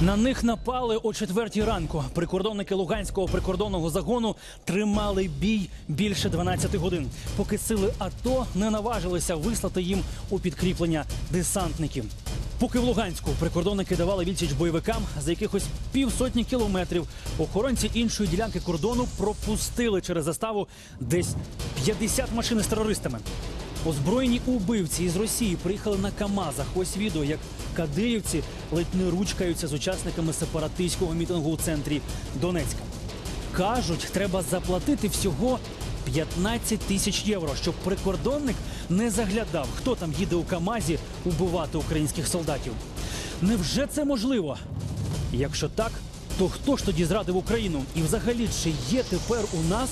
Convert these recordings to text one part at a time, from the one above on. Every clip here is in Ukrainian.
На них напали о четвертій ранку. Прикордонники Луганського прикордонного загону тримали бій більше 12 годин, поки сили АТО не наважилися вислати їм у підкріплення десантників. Поки в Луганську прикордонники давали відсіч бойовикам за якихось півсотні кілометрів, охоронці іншої ділянки кордону пропустили через заставу десь 50 машин з терористами. Озброєні убивці із Росії приїхали на Камазах. Ось відео, як кадирівці ледь не ручкаються з учасниками сепаратистського мітингу у центрі Донецька. Кажуть, треба заплатити всього 15 тисяч євро, щоб прикордонник не заглядав, хто там їде у Камазі убивати українських солдатів. Невже це можливо? Якщо так, то хто ж тоді зрадив Україну? І взагалі, чи є тепер у нас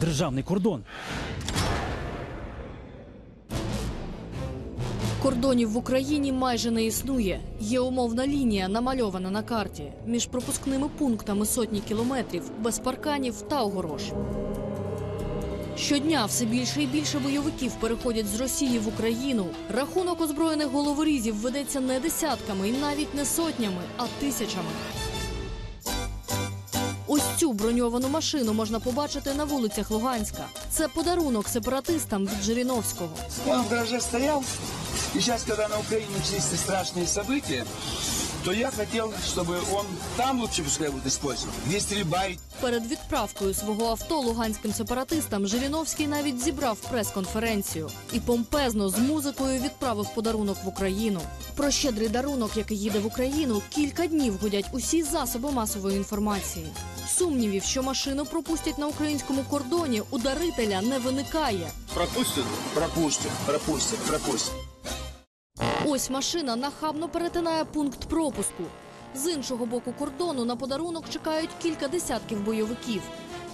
державний кордон? Кордонів в Україні майже не існує. Є умовна лінія, намальована на карті, між пропускними пунктами сотні кілометрів, без парканів та огорож. Щодня все більше і більше бойовиків переходять з Росії в Україну. Рахунок озброєних головорізів ведеться не десятками і навіть не сотнями, а тисячами. Ось цю броньовану машину можна побачити на вулицях Луганська. Це подарунок сепаратистам від Жириновського. Он в гараже стоял, и сейчас, когда на Украине начались эти страшные события, то я хотел, чтобы он там лучше пускай будет использован, где стрельба Перед відправкою свого авто луганським сепаратистам Жириновський навіть зібрав прес-конференцію і помпезно з музикою відправив подарунок в Україну. Про щедрий дарунок, який їде в Україну, кілька днів гудять усі засоби масової інформації. Сумнівів, що машину пропустять на українському кордоні, у дарителя не виникає. пропустят, пропустят, пропустят, пропустят. Ось машина нахабно перетинає пункт пропуску. З іншого боку кордону на подарунок чекають кілька десятків бойовиків.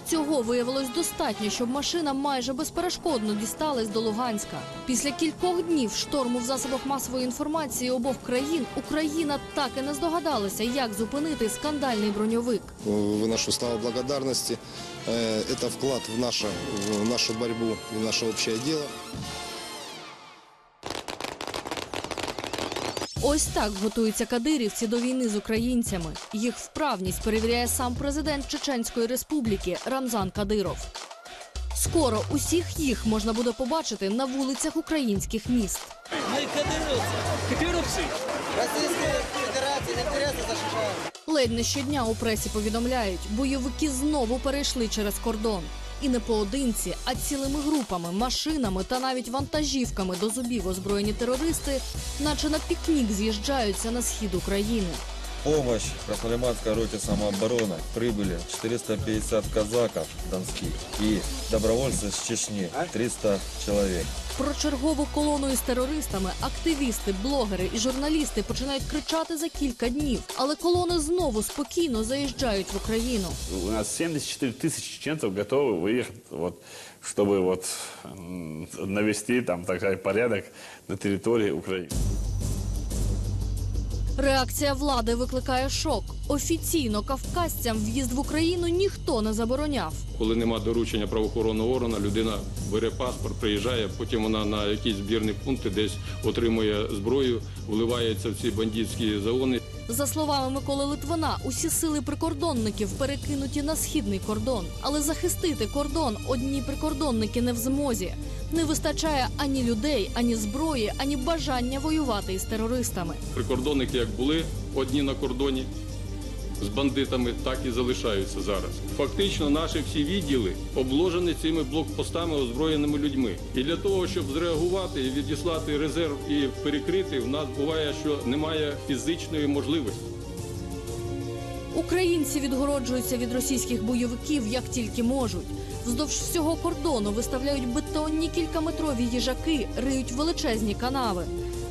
Цього виявилось достатньо, щоб машина майже безперешкодно дісталась до Луганська. Після кількох днів шторму в засобах масової інформації обох країн Україна так і не здогадалася, як зупинити скандальний броньовик. выношу слова благодарности. Э, Это вклад в, наше, в нашу борьбу и в наше общее дело. Ось так готуються кадирівці до війни з українцями. Їх вправність перевіряє сам президент Чеченської республіки Рамзан Кадиров. Скоро усіх їх можна буде побачити на вулицях українських міст. Российская Федерация интересы защищает. Ледь не щодня у пресі повідомляють, бойовики знову перейшли через кордон. І не поодинці, а цілими групами, машинами та навіть вантажівками до зубів озброєні терористи, наче на пікнік з'їжджаються на схід України Помощь Краснолиманской роте самообороны прибыли 450 казаков донских и добровольцы с Чечни 300 человек. Про чергову колону із терористами активісти, блогери і журналісти починають кричати за кілька днів, але колони знову спокійно заїжджають в Україну. У нас 74 тысячи чеченцев готовы выехать, вот, чтобы вот, м, навести там так сказать, порядок на территории Украины. Реакція влади викликає шок. Офіційно кавказцям в'їзд в Україну ніхто не забороняв. Коли нема доручення правоохоронного органу, людина бере паспорт, приїжджає, потім вона на якісь збірні пункти десь отримує зброю, вливається в ці бандитські загони. За словами Миколи Литвина, усі сили прикордонників перекинуті на східний кордон. Але захистити кордон одні прикордонники не в змозі. Не вистачає ані людей, ані зброї, ані бажання воювати із терористами. Прикордонники як були одні на кордоні з бандитами, так і залишаються зараз. Фактично, наші всі відділи обложені цими блокпостами озброєними людьми. І для того, щоб зреагувати відіслати резерв і перекрити, в нас буває, що немає фізичної можливості. Українці відгороджуються від російських бойовиків як тільки можуть. Вздовж всього кордону виставляють бетонні кількаметрові їжаки, риють величезні канави.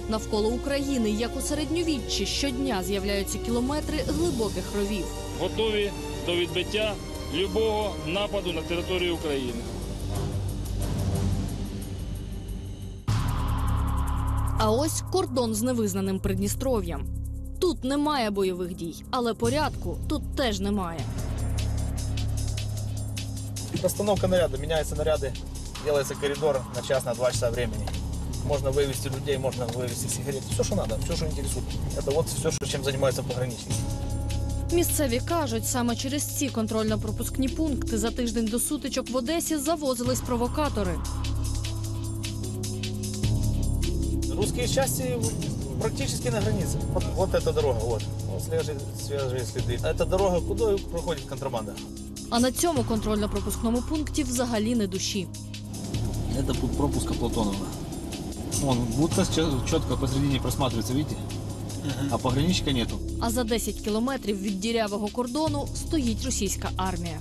Навколо України, як у середньовіччі, щодня з'являються кілометри глибоких ровів. готові до відбиття любого нападу на територію України. А ось кордон з невизнаним Придністров'ям. Тут немає бойових дій, але порядку тут теж немає. Постановка наряда. Меняются наряды, делается коридор на час, на два часа времени Можно вывести людей, можно вывести сигареты. Все, что надо, все, что интересует. Это вот все, что, чем занимаются пограничники. Місцеві кажуть, саме через ці контрольно-пропускні пункти за тиждень до сутичок в Одесі завозились провокатори. Русские части практически на границе. Вот, вот эта дорога, вот. вот свежие, свежие следы. Эта дорога куда проходит контрабанда? А на цьому контрольно-пропускному пункті взагалі не душі. Это пункт пропуска Платонова. Вон, будка четко посередине просматривается, видите? А пограничника нету. А за 10 кілометрів від дірявого кордону стоїть російська армія.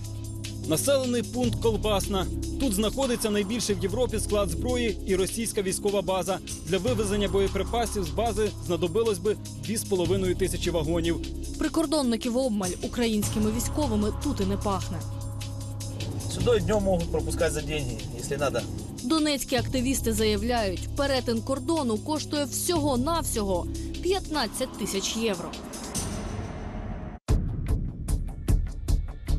Населений пункт Колбасна. Тут знаходиться найбільший в Європі склад зброї і російська військова база. Для вивезення боєприпасів з бази знадобилось би 2,5 тисячі вагонів. Прикордонників обмаль українськими військовими тут і не пахне. Сюда днем могут пропускать за деньги, если надо. Донецькі активісти заявляють, перетин кордону коштує всього-навсього 15 тисяч євро.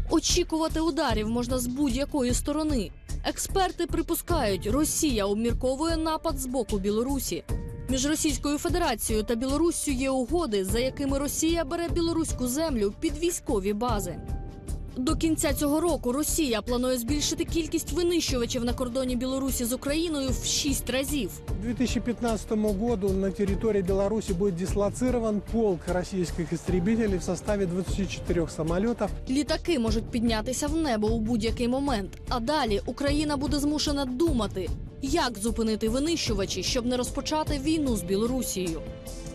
Очікувати ударів можна з будь-якої сторони. Експерти припускають, Росія обмірковує напад з боку Білорусі. Між Російською Федерацією та Білоруссю є угоди, за якими Росія бере білоруську землю під військові бази. До кінця цього року Росія планує збільшити кількість винищувачів на кордоні Білорусі з Україною в 6 разів. К 2015 году на территории Беларуси будет дислоцирован полк российских истребителей в составе 24 самолетов. Літаки можуть піднятися в небо у будь-який момент. А далі Україна буде змушена думати, як зупинити винищувачі, щоб не розпочати війну з Білорусією.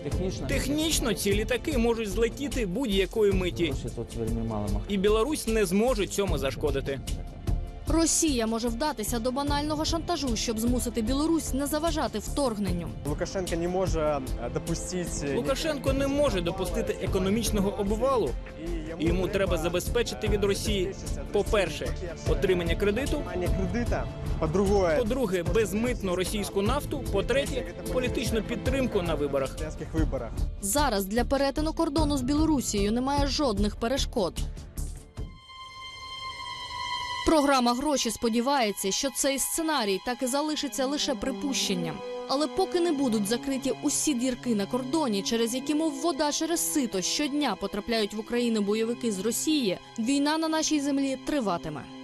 Технічно технічно ці літаки можуть злетіти будь-якої миті. І Білорусь не зможе цьому зашкодити. Росія може вдатися до банального шантажу, щоб змусити Білорусь не заважати вторгненню. Лукашенко не може допустити... Лукашенко не може допустити економічного обвалу. І Йому треба забезпечити від Росії, по-перше, отримання кредиту, по-друге, по-друге, безмитну російську нафту, по-третє, політичну підтримку на виборах. виборах. Зараз для перетину кордону з Білорусією немає жодних перешкод. Програма гроші сподівається, що цей сценарій так і залишиться лише припущенням. Але поки не будуть закриті усі дірки на кордоні, через які, мов вода через сито щодня потрапляють в Україну бойовики з Росії, війна на нашій землі триватиме.